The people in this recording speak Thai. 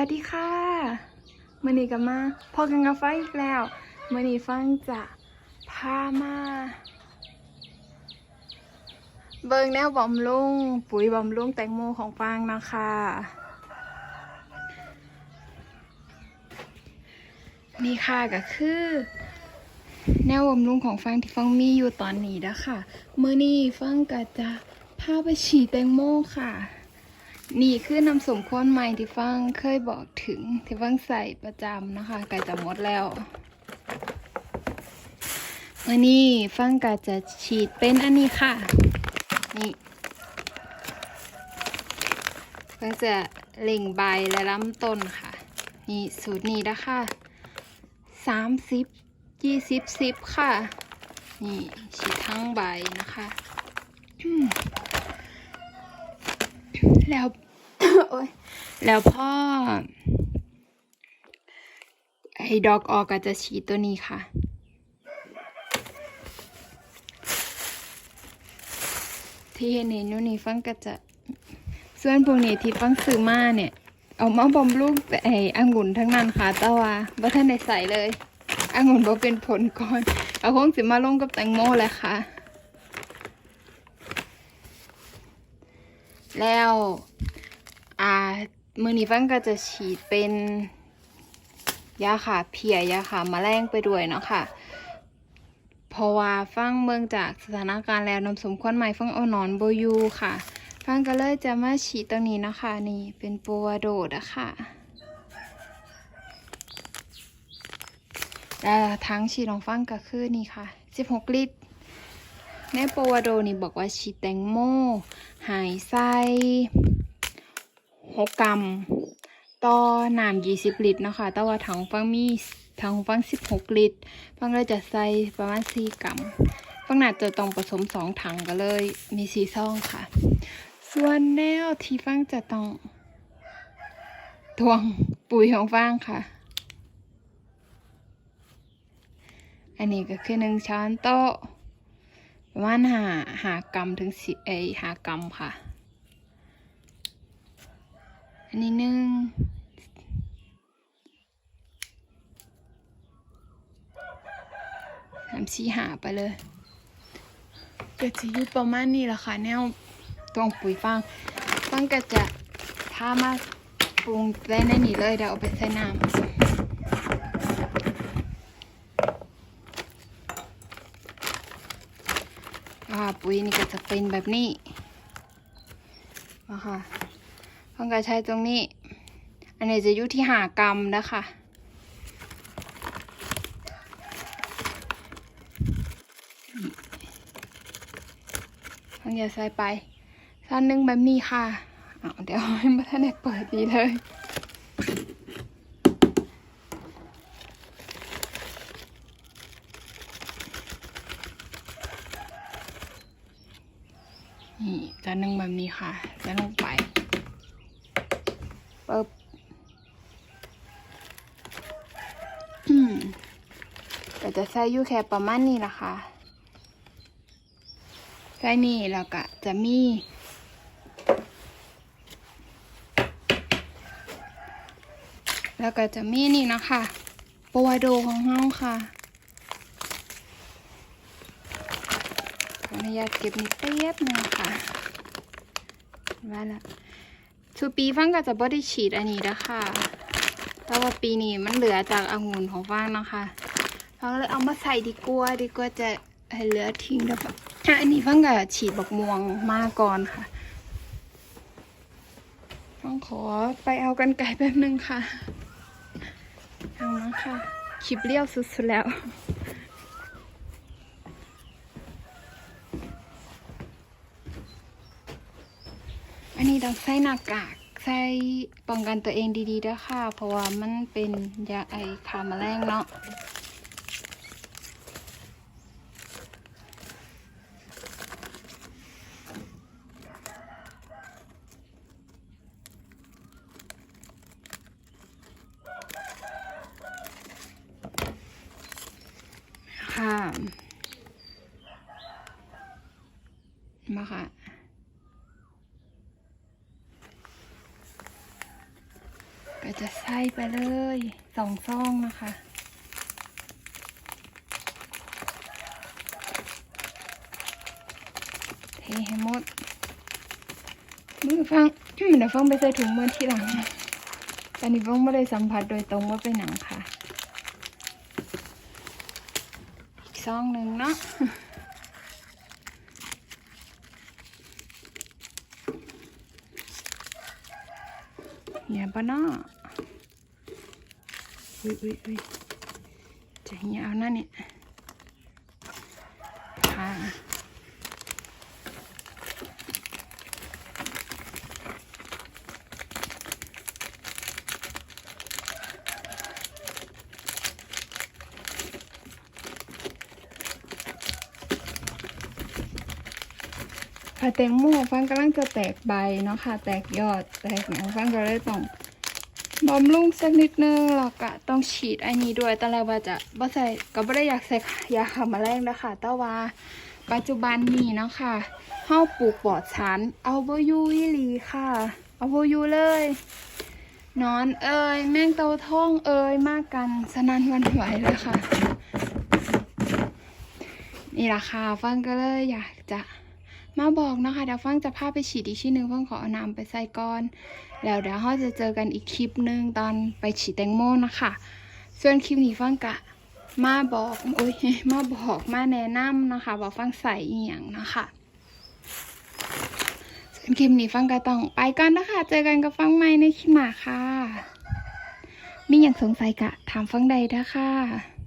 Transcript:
วัสดีค่ะมื่อนี้ก็มาพอกันกับฟังอีกแล้วมื่อนี้ฟังจะพามา เบิงแนวบำรุงปุ๋ยบำรุงแตงโมของฟางนะคะ นี่ค่ะก็คือ แนวบำรุงของฟังที่ฟังมีอยู่ตอนนี้นะคะมื่อนี้ฟังก็จะพาไปฉีดแตงโมค่ะ นี่คือน้ำสมข้นใหม่ที่ฟังเคยบอกถึงที่ฟังใส่ประจำนะคะใกล้จะหมดแล้ววันนี้ฟังก็จะฉีดเป็นอันนี้ค่ะ นี่ฟังจะเล่งใบและลำต้นค่ะ นี่สูตรนี้นะคะสามสิบยี่สิบสิบค่ะ นี่ฉีดทั้งใบนะคะ แล้วโอ๊ยแล้วพ่อ ไอ้ดอกออกก็จะฉีดตัวนี้ค่ะ ที่เห็นเห็นอยู่นี่ฟังก็จะส่วนพวกนี้ที่ฟังซื้อมาเนี่ย เอามาบำรุงแต่ไอ้องุ่นทั้งนั้นค่ะแต่ว่าบ่ท่านได้ใส่เลยองุ่นบ่เป็นผลก่อนเอาคงสิมาลงกับแตงโมแหละค่ะ แล้วอ่ามือนี้ฟังก็จะฉีดเป็นยาขาเพียยาขาแมลงไปด้วยเนาะค่ะเพราะว่าฟังเมืองจากสถานการณ์แล้วน้ำสมควนใหม่ฟังเอาหนอนโบอยูค่ะ ฟังก็เลยจะมาฉีดตรงนี้นะคะนี่เป็นโปวาโดดอะค่ะและทั้งฉีดของฟังก็คือนี่ค่ะ 16 ลิตร ในโปวาโดนี่บอกว่าฉีดแตงโม หายไส้หกกรัมต่อน้ำยี่สิบลิตรเนาะคะแต่ว่าถังฟังมีถังฟังสิบหกลิตร ฟังเลยจะใส่ประมาณสี่กรัมฟังหนาจะต้องผสมสองถังก็เลยมีสีซองค่ะ ส่วนแนวที่ฟังจะต้องทวงปุ๋ยของฟังค่ะ อันนี้ก็คือหนึ่งช้อนโต๊ะ ประมาณหาหากรัมถึงสิเอหากรัมค่ะ อันนี้หนึ่งสามสี่หาไปเลยก็จะยู่ประมาณนี้แหละค่ะ แนวตรงปุ๋ยฟางฟางก็จะถ้ามาปรุงได้ในนี้เลยเดี๋ยวเอาไปใส่น้ำ อ่า ปุ๋ยนี่ก็จะเป็นแบบนี้นะคะต้องการใช้ตรงนี้ อันนี้จะอยู่ที่หากรัมนะคะต้องอย่าใส่ไปสั้นนึงแบบนี้ค่ะเเดี๋ยวให้มาท่านได้เปิดดีเลย นี่จะนึ่งแบบนี้ค่ะ จะลงไปปึ๊บอืมก็จะใส่ยู่แค่ประมาณนี้นะคะใส่นี่แล้วก็จะมีแล้วก็จะมีนี่นะคะโปวโดของเฮาค่ะ ขออนุญาตเก็บนิดเปียบนึงค่ะว่าละชูปีฟังก็จะบ่ได้ฉีดอันนี้นะคะแต่ว่าปีนี้มันเหลือจากองุ่นของฟังนะคะฟังเลยเอามาใส่ดีกว่าดีกว่าจะให้เหลือทิ้งแล้วอะอันนี้ฟังก็ฉีดบักม่วงมาก่อนค่ะฟังขอไปเอากันไก่แป๊บนึงค่ะทางนั้นค่ะคลิปเลี้ยวสุดๆแล้ว อันนี้ ต้องใส่หน้ากากใส่ป้องกันตัวเองดีๆด้วยค่ะ เพราะว่ามันเป็นยาไอคาแมลงเนาะค่ะมาค่ะ จะใส่ไปเลยสองซองนะคะ เทให้หมดมือฟังเดี๋ยวฟังไปใส่ถุงมือที่หลังตอนนี้ฟังไม่ได้สัมผัสโดยตรงว่าเป็นหนังค่ะอีกซองหนึ่งเนาะเหี่ยปะเนาะ อุ้ยอุ้ยอุ้ยจะเหี่ยเอานั่นเนี่ยค่ะแตงโมฟังกำลังจะแตกใบเนาะค่ะ แตกยอด แตกเนี่ยฟังก็เลยต้อง บำรุงสักนิดนึงแล้วก็ต้องฉีดไอ้นี้ด้วยตอนแรกว่าจะบ่ใส่ก็ไม่ได้อยากใส่ยาฆ่าแมลงนะคะแต่ว่าปัจจุบันนี้เนาะค่ะเฮาปลูกปลอดสารเอาบ่อยู่อีลีค่ะ เอาบ่อยู่เลยนอนเอ่ยแมงเตาท่องเอ่ยมากกันสนันวันไหวเลยค่ะ นี่ราคาฟังก็เลยอยากจะ มาบอกนะคะเดี๋ยวฟังจะพาไปฉีดอีกที่หนึ่งเพิ่งขอเอาน้ำไปใส่ก่อน แล้วเดี๋ยวเราจะเจอกันอีกคลิปหนึ่งตอนไปฉีดแตงโมนะคะ ส่วนคลิปนี้ฟังกะมาบอกโอ้ยมาบอกมาแนะนำนะคะบอกฟังใส่อหย่างนะคะส่วนคลิปนี้ฟังก็ต้องไปก่อนนะคะ เจอกันกับฟังใหม่ในคลิปหน้าค่ะมีอย่างสงสัยกะถามฟังใดเด้อค่ะ